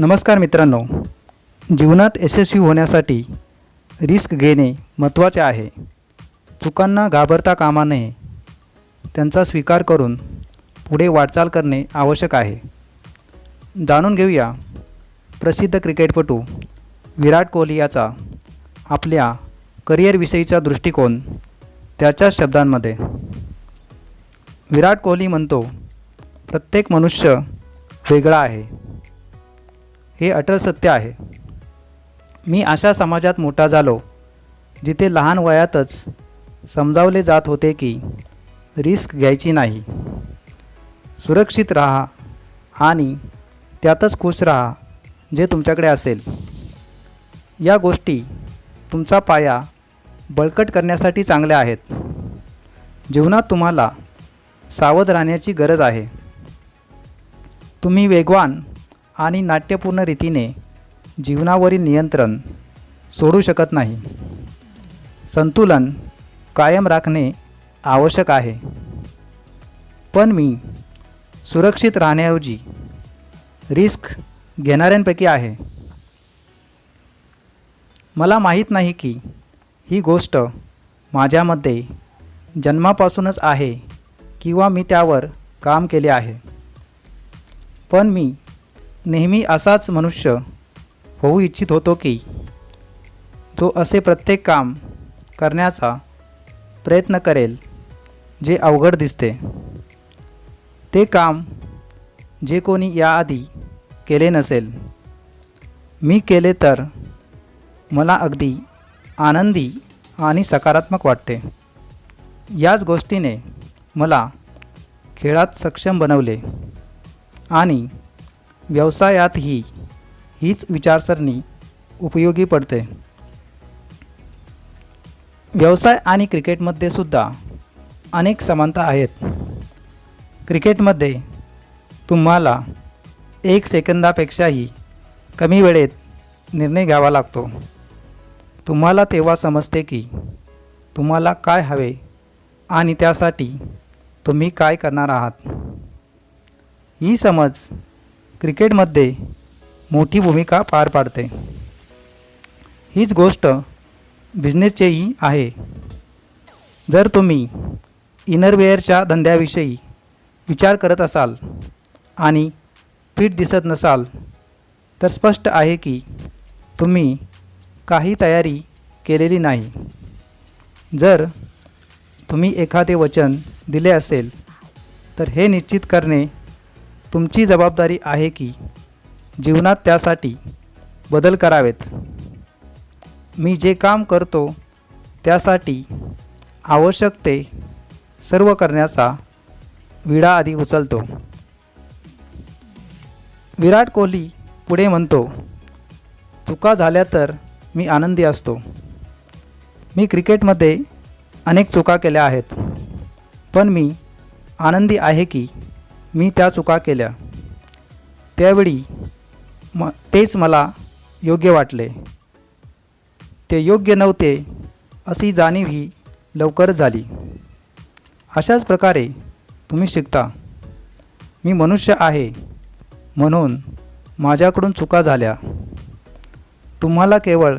नमस्कार मित्रांनो. जीवनात यशस्वी होण्यासाठी रिस्क घेणे महत्त्वाचे आहे. चुकांना घाबरता कामा नये. त्यांचा स्वीकार करून पुढे वाटचाल करणे आवश्यक आहे. जाणून घेऊया प्रसिद्ध क्रिकेटपटू विराट कोहली याचा आपल्या करिअरविषयीचा दृष्टिकोन त्याच्या शब्दांमध्ये. विराट कोहली म्हणतो प्रत्येक मनुष्य वेगळा आहे. हे अटल सत्य आहे. मी अशा समाजात मोठा झालो जिथे लहान वयातच समजावले जात होते की रिस्क घ्यायची नाही. सुरक्षित राहा आणि त्यातच खुश राहा जे तुमच्याकडे असेल. या गोष्टी तुमचा पाया बळकट करण्यासाठी चांगल्या आहेत. जीवनात तुम्हाला सावध राहण्याची गरज आहे. तुम्ही वेगवान आणि नाट्यपूर्ण रीतीने जीवनावरील नियंत्रण सोडू शकत नाही. संतुलन कायम राखणे आवश्यक आहे. पण मी सुरक्षित राहण्याऐवजी रिस्क घेणाऱ्यांपैकी आहे. मला माहीत नाही की ही गोष्ट माझ्यामध्ये जन्मापासूनच आहे किंवा मी त्यावर काम केले आहे. पण मी नेहमी असाच मनुष्य होऊ इच्छित होतो की जो असे प्रत्येक काम करण्याचा प्रयत्न करेल जे अवघड दिसते. ते काम जे कोणी याआधी केले नसेल मी केले तर मला अगदी आनंदी आणि सकारात्मक वाटते. याच गोष्टीने मला खेळात सक्षम बनवले आणि व्यवसायातही हीच विचारसरणी उपयोगी पडते. व्यवसाय आणि क्रिकेटमध्ये सुद्धा अनेक समानता आहेत. क्रिकेटमध्ये तुम्हाला एक सेकंदापेक्षाही कमी वेळेत निर्णय घ्यावा लागतो. तुम्हाला तेव्हा समजते की तुम्हाला काय हवे आणि त्यासाठी तुम्ही काय करणार आहात. ही समज क्रिकेटमध्ये मोठी भूमिका पार पाडते. हीच गोष्ट बिझनेसचेही आहे. जर तुम्ही इनरवेअरच्या धंद्याविषयी विचार करत असाल आणि पीठ दिसत नसाल तर स्पष्ट आहे की तुम्ही काही तयारी केलेली नाही. जर तुम्ही एखादे वचन दिले असेल तर हे निश्चित करणे तुमची जबाबदारी आहे की जीवनात त्यासाठी बदल करावेत. मी जे काम करतो त्यासाठी आवश्यक ते सर्व करण्याचा विडा आधी उचलतो. विराट कोहली पुढे म्हणतो चुका झाल्या तर मी आनंदी असतो. मी क्रिकेटमध्ये अनेक चुका केल्या आहेत पण मी आनंदी आहे की मी त्या चुका केल्या. त्यावेळी म तेच मला योग्य वाटले. ते योग्य नव्हते अशी जाणीव ही लवकर झाली. अशाच प्रकारे तुम्ही शिकता. मी मनुष्य आहे म्हणून माझ्याकडून चुका झाल्या. तुम्हाला केवळ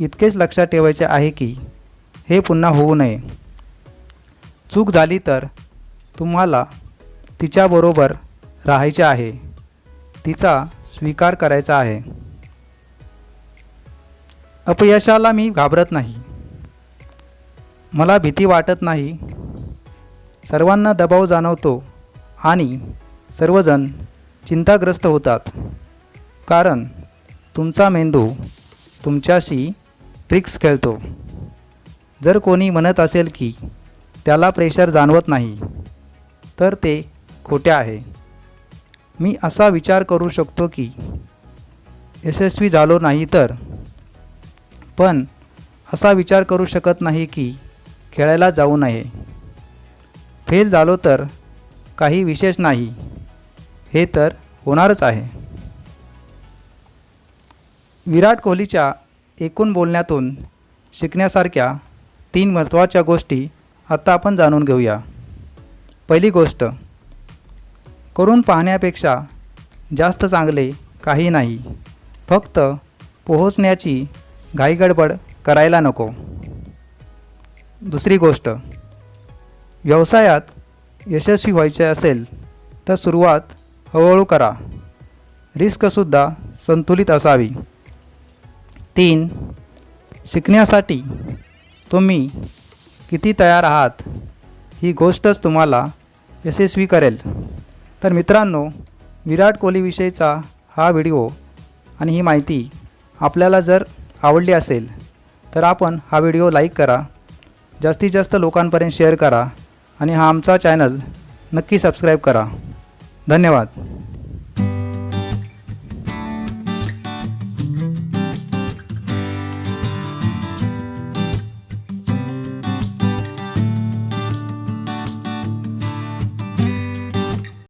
इतकेच लक्षात ठेवायचे आहे की हे पुन्हा होऊ नये. चूक झाली तर तुम्हाला तिच्याबरोबर राहायचे आहे. तिचा स्वीकार करायचा आहे. अपयशाला मी घाबरत नाही. मला भीती वाटत नाही. सर्वांना दबाव जाणवतो आणि सर्वजण चिंताग्रस्त होतात. कारण तुमचा मेंदू तुमच्याशी ट्रिक्स खेळतो. जर कोणी म्हणत असेल की त्याला प्रेशर जाणवत नाही तर ते खोट्या आहे. मी असा विचार करू शकतो की यशस्वी झालो नाही तर. पण असा विचार करू शकत नाही की खेळायला जाऊ नये. फेल झालो तर काही विशेष नाही. हे तर होणारच आहे. विराट कोहलीच्या एकूण बोलण्यातून शिकण्यासारख्या तीन महत्त्वाच्या गोष्टी आत्ता आपण जाणून घेऊया. पहिली गोष्ट करून पाहण्यापेक्षा जास्त चांगले काही नाही. फक्त पोहोचण्याची घाईगडबड करायला नको. दुसरी गोष्ट व्यवसायात यशस्वी व्हायचे असेल तर सुरुवात हळूहळू करा. रिस्कसुद्धा संतुलित असावी. तीन शिकण्यासाठी तुम्ही किती तयार आहात ही गोष्टच तुम्हाला यशस्वी करेल. तर मित्रांनो विराट कोहलीविषयीचा हा व्हिडिओ आणि ही माहिती आपल्याला जर आवडली असेल तर आपण हा व्हिडिओ लाईक करा जास्तीत जास्त लोकांपर्यंत शेअर करा आणि हा आमचा चॅनल नक्की सबस्क्राईब करा. धन्यवाद.